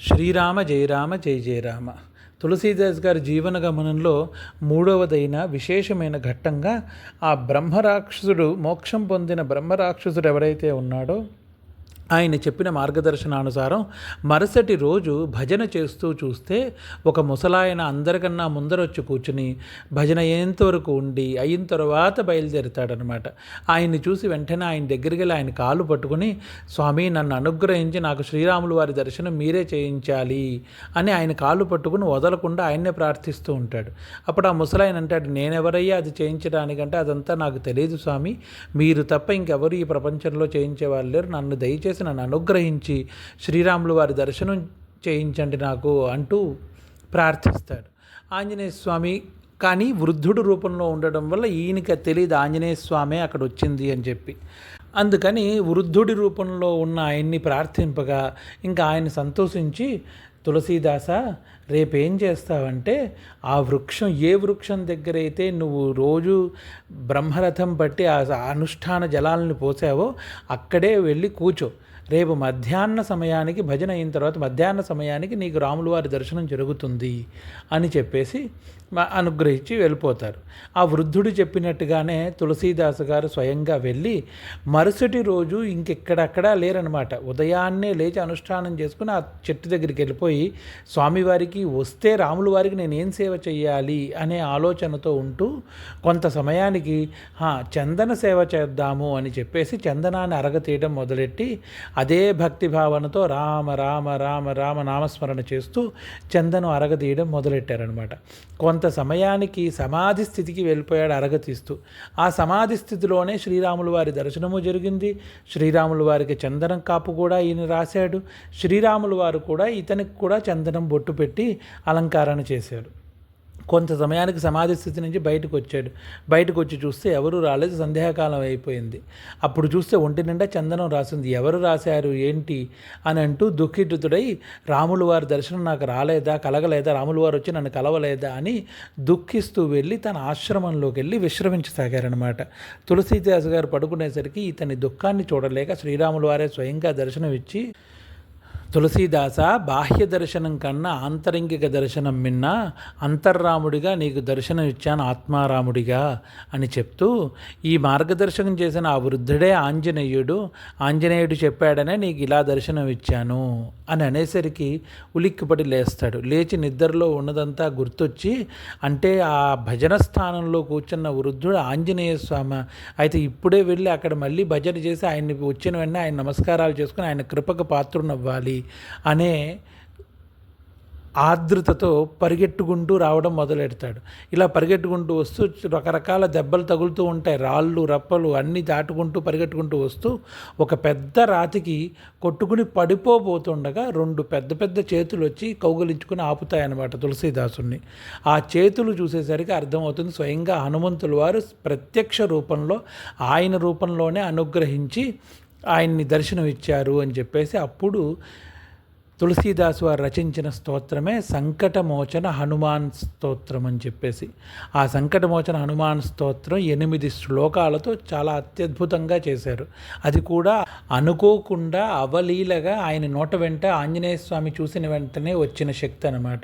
శ్రీరామ జయరామ జయ జయరామ తులసీదాస్ గారి జీవన గమనంలో మూడవదైన విశేషమైన ఘట్టంగా ఆ బ్రహ్మరాక్షసుడు మోక్షం పొందిన బ్రహ్మరాక్షసుడు ఎవరైతే ఉన్నాడో ఆయన చెప్పిన మార్గదర్శనానుసారం మరుసటి రోజు భజన చేస్తూ చూస్తే ఒక ముసలాయన అందరికన్నా ముందరొచ్చి కూర్చుని భజన అయ్యేంతవరకు ఉండి అయిన తర్వాత బయలుదేరుతాడనమాట. ఆయన్ని చూసి వెంటనే ఆయన దగ్గరికి వెళ్ళి ఆయన కాలు పట్టుకుని స్వామి నన్ను అనుగ్రహించి నాకు శ్రీరాములు వారి దర్శనం మీరే చేయించాలి అని ఆయన కాలు పట్టుకుని వదలకుండా ఆయన్నే ప్రార్థిస్తూ ఉంటాడు. అప్పుడు ఆ ముసలాయన అంటాడు నేనెవరయ్యా అది చేయించడానికంటే అదంతా నాకు తెలియదు స్వామి. మీరు తప్ప ఇంకెవరు ఈ ప్రపంచంలో చేయించే వాళ్ళు లేరు. నన్ను దయచేసి నన్ను అనుగ్రహించి శ్రీరాములు వారి దర్శనం చేయించండి నాకు అంటూ ప్రార్థిస్తాడు. ఆంజనేయ స్వామి కానీ వృద్ధుడు రూపంలో ఉండడం వల్ల ఈయనకి తెలియదు ఆంజనేయ స్వామే అక్కడ వచ్చింది అని చెప్పి. అందుకని వృద్ధుడి రూపంలో ఉన్న ఆయన్ని ప్రార్థింపగా ఇంకా ఆయన సంతోషించి తులసీదాస రేపేం చేస్తావంటే ఆ వృక్షం ఏ వృక్షం దగ్గర అయితే నువ్వు రోజు బ్రహ్మరథం పట్టి ఆ అనుష్ఠాన జలాలను పోసావో అక్కడే వెళ్ళి కూర్చో రేపు మధ్యాహ్న సమయానికి భజన అయిన తర్వాత మధ్యాహ్న సమయానికి నీకు రాములవారి దర్శనం జరుగుతుంది అని చెప్పేసి అనుగ్రహించి వెళ్ళిపోతారు. ఆ వృద్ధుడు చెప్పినట్టుగానే తులసీదాసు గారు స్వయంగా వెళ్ళి మరుసటి రోజు ఇంకెక్కడక్కడా లేరనమాట ఉదయాన్నే లేచి అనుష్ఠానం చేసుకుని ఆ చెట్టు దగ్గరికి వెళ్ళిపోయి స్వామివారికి వస్తే రాములవారికి వారికి సేవ చేయాలి అనే ఆలోచనతో ఉంటూ కొంత సమయానికి చందన సేవ చేద్దాము అని చెప్పేసి చందనాన్ని అరగతీయడం మొదలెట్టి అదే భక్తి భావనతో రామ రామ రామ రామ నామస్మరణ చేస్తూ చందనం అరగదీయడం మొదలెట్టారనమాట కొంత సమయానికి సమాధి స్థితికి వెళ్ళిపోయాడు అరగతీస్తూ ఆ సమాధి స్థితిలోనే శ్రీరాములు వారి దర్శనము జరిగింది. శ్రీరాములు వారికి చందనం కాపు కూడా ఈయన రాశాడు. శ్రీరాములు వారు కూడా ఇతనికి కూడా చందనం బొట్టు పెట్టి అలంకారణ చేశారు. కొంత సమయానికి సమాధి స్థితి నుంచి బయటకు వచ్చాడు. బయటకు వచ్చి చూస్తే ఎవరు రాలేదు. సందేహకాలం అయిపోయింది. అప్పుడు చూస్తే ఒంటి నిండా చందనం రాసింది. ఎవరు రాశారు? ఏంటి? అని అంటూ దుఃఖితుడై రాముల వారి దర్శనం నాకు రాలేదా? కలగలేదా? రాముల వారు వచ్చి నన్ను కలవలేదా? అని దుఃఖిస్తూ వెళ్ళి తన ఆశ్రమంలోకి వెళ్ళి విశ్రమించసాగారనమాట తులసీదాస్ గారు పడుకునేసరికి ఇతని దుఃఖాన్ని చూడలేక శ్రీరాముల వారే స్వయంగా దర్శనం ఇచ్చి తులసీదాస బాహ్య దర్శనం కన్నా ఆంతరంగిక దర్శనం మిన్న అంతర్రాముడిగా నీకు దర్శనం ఇచ్చాను ఆత్మారాముడిగా అని చెప్తూ ఈ మార్గదర్శనం చేసిన ఆ వృద్ధుడే ఆంజనేయుడు. ఆంజనేయుడు చెప్పాడనే నీకు ఇలా దర్శనం ఇచ్చాను అని అనేసరికి ఉలిక్కిపడి లేస్తాడు. లేచి నిద్రలో ఉన్నదంతా గుర్తొచ్చి అంటే ఆ భజన స్థానంలో కూర్చున్న వృద్ధుడు ఆంజనేయ స్వామి. అయితే ఇప్పుడే వెళ్ళి అక్కడ మళ్ళీ భజన చేసి ఆయన్ని వచ్చిన వెంటనే ఆయన నమస్కారాలు చేసుకుని ఆయన కృపకు పాత్రునవ్వాలి అనే ఆర్ద్రతతో పరిగెట్టుకుంటూ రావడం మొదలెడతాడు. ఇలా పరిగెట్టుకుంటూ వస్తూ రకరకాల దెబ్బలు తగులుతూ ఉంటాయి. రాళ్ళు రప్పలు అన్నీ దాటుకుంటూ పరిగెట్టుకుంటూ వస్తూ ఒక పెద్ద రాతికి కొట్టుకుని పడిపోబోతుండగా రెండు పెద్ద పెద్ద చేతులు వచ్చి కౌగులించుకుని ఆపుతాయన్నమాట తులసీదాసుని ఆ చేతులు చూసేసరికి అర్థమవుతుంది స్వయంగా హనుమంతుల వారు ప్రత్యక్ష రూపంలో ఆయన రూపంలోనే అనుగ్రహించి ఆయన్ని దర్శనం ఇచ్చారు అని చెప్పేసి అప్పుడు తులసీదాసు వారు రచించిన స్తోత్రమే సంకటమోచన హనుమాన్ స్తోత్రం అని చెప్పేసి. ఆ సంకటమోచన హనుమాన్ స్తోత్రం ఎనిమిది శ్లోకాలతో చాలా అత్యద్భుతంగా చేశారు. అది కూడా అనుకోకుండా అవలీలగా ఆయన నోట వెంట ఆంజనేయ స్వామి చూసిన వెంటనే వచ్చిన శక్తి అనమాట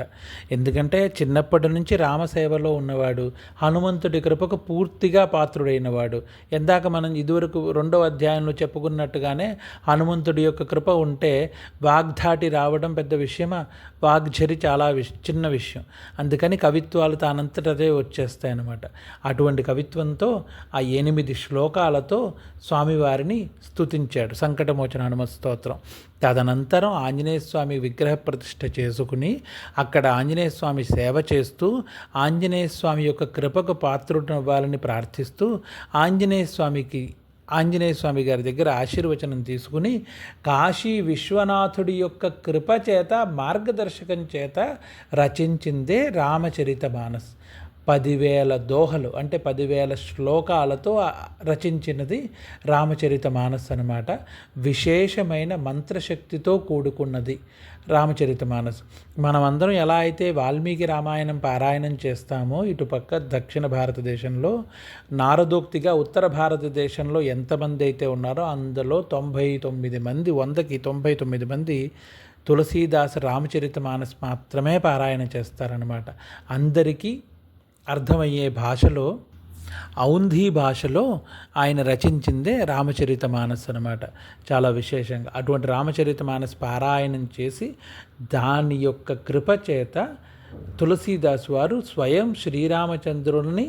ఎందుకంటే చిన్నప్పటి నుంచి రామసేవలో ఉన్నవాడు హనుమంతుడి కృపకు పూర్తిగా పాత్రుడైనవాడు. ఎందాక మనం ఇదివరకు రెండవ అధ్యాయంలో చెప్పుకున్నట్టుగానే హనుమంతుడి యొక్క కృప ఉంటే వాగ్ధాటి రావడం పెద్ద విషయమా? వాగ్జరి చాలా విష చిన్న విషయం. అందుకని కవిత్వాలు తానంతటదే వచ్చేస్తాయి అన్నమాట అటువంటి కవిత్వంతో ఆ ఎనిమిది శ్లోకాలతో స్వామివారిని స్తుతించాడు. సంకటమోచన హనుమ స్తోత్రం. తదనంతరం ఆంజనేయ స్వామి విగ్రహ ప్రతిష్ఠ చేసుకుని అక్కడ ఆంజనేయ స్వామి సేవ చేస్తూ ఆంజనేయ స్వామి యొక్క కృపకు పాత్రుడవ్వాలని ప్రార్థిస్తూ ఆంజనేయ స్వామికి ఆంజనేయ స్వామి గారి దగ్గర ఆశీర్వచనం తీసుకుని కాశీ విశ్వనాథుడి యొక్క కృప చేత మార్గదర్శకం చేత రచించిందే రామచరిత మానస్. పదివేల దోహలు అంటే పదివేల శ్లోకాలతో రచించినది రామచరిత మానస్ అనమాట విశేషమైన మంత్రశక్తితో కూడుకున్నది రామచరిత మానస్. మనమందరం ఎలా అయితే వాల్మీకి రామాయణం పారాయణం చేస్తామో ఇటుపక్క దక్షిణ భారతదేశంలో నారదోక్తిగా ఉత్తర భారతదేశంలో ఎంతమంది అయితే ఉన్నారో అందులో తొంభై తొమ్మిది మంది వందకి తొంభై తొమ్మిది మంది తులసీదాస్ రామచరిత మానస్ మాత్రమే పారాయణ చేస్తారనమాట అందరికీ అర్థమయ్యే భాషలో ఔంధీ భాషలో ఆయన రచించిందే రామచరిత మానస్ అనమాట చాలా విశేషంగా. అటువంటి రామచరిత మానస్ పారాయణం చేసి దాని యొక్క కృప చేత తులసీదాస్ వారు స్వయం శ్రీరామచంద్రుని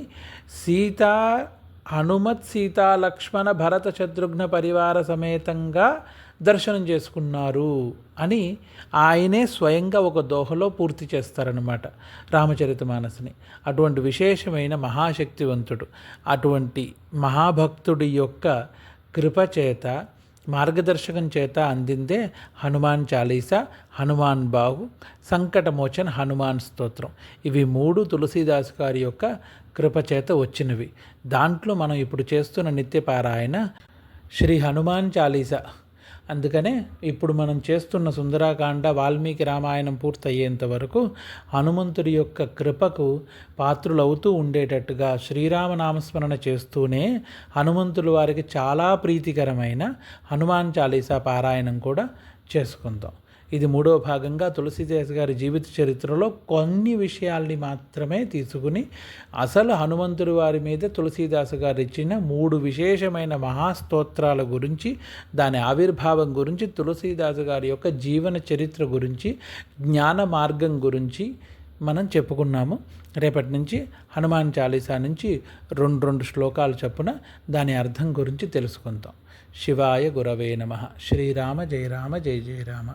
సీతా హనుమత్ సీతా లక్ష్మణ భరత శత్రుఘ్న పరివార సమేతంగా దర్శనం చేసుకున్నారు అని ఆయనే స్వయంగా ఒక దోహలో పూర్తి చేస్తారనమాట రామచరిత మానసుని. అటువంటి విశేషమైన మహాశక్తివంతుడు అటువంటి మహాభక్తుడి యొక్క కృపచేత మార్గదర్శకం చేత అందిందే హనుమాన్ చాలీసా హనుమాన్ బాహు సంకటమోచన్ హనుమాన్ స్తోత్రం. ఇవి మూడు తులసీదాస్ గారి యొక్క కృపచేత వచ్చినవి. దాంట్లో మనం ఇప్పుడు చేస్తున్న నిత్యపారాయణ శ్రీ హనుమాన్ చాలీసా. అందుకనే ఇప్పుడు మనం చేస్తున్న సుందరాకాండ వాల్మీకి రామాయణం పూర్తయ్యేంత వరకు హనుమంతుడి యొక్క కృపకు పాత్రులవుతూ ఉండేటట్టుగా శ్రీరామనామస్మరణ చేస్తూనే హనుమంతుల వారికి చాలా ప్రీతికరమైన హనుమాన్ చాలీసా పారాయణం కూడా చేసుకుందాం. ఇది మూడో భాగంగా తులసిదాస్ గారి జీవిత చరిత్రలో కొన్ని విషయాల్ని మాత్రమే తీసుకుని అసలు హనుమంతుడి వారి మీద తులసీదాస్ గారు ఇచ్చిన మూడు విశేషమైన మహాస్తోత్రాల గురించి దాని ఆవిర్భావం గురించి తులసీదాసు గారి యొక్క జీవన చరిత్ర గురించి జ్ఞాన మార్గం గురించి మనం చెప్పుకున్నాము. రేపటి నుంచి హనుమాన్ చాలీసా నుంచి రెండు రెండు శ్లోకాలు చొప్పున దాని అర్థం గురించి తెలుసుకుందాం. శివాయ గురవే నమ. శ్రీరామ జయ రామ జయ జయ రామ.